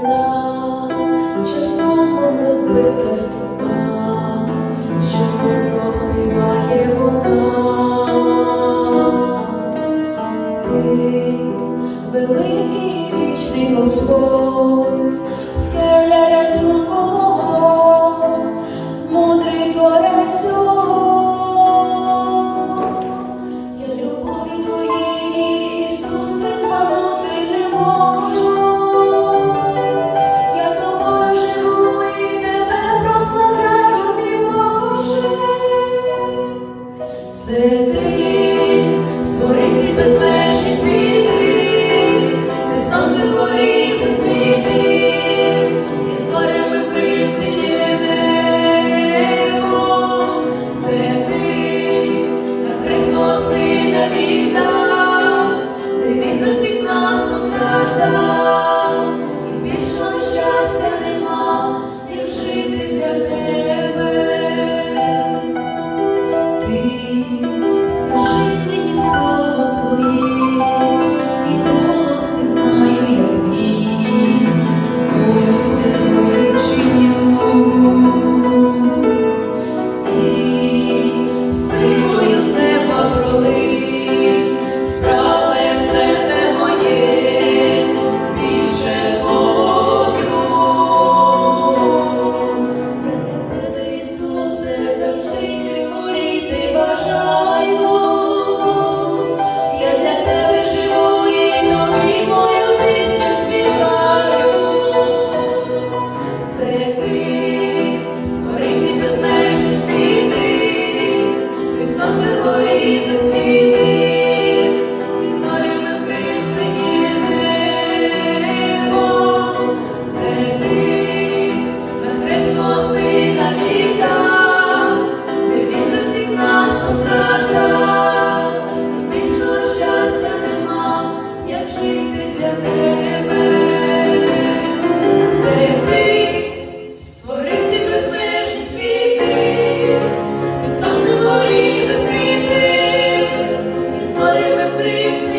дна, часом розбита стіна, що сумно співає вона, ти великий вічний Господь. lives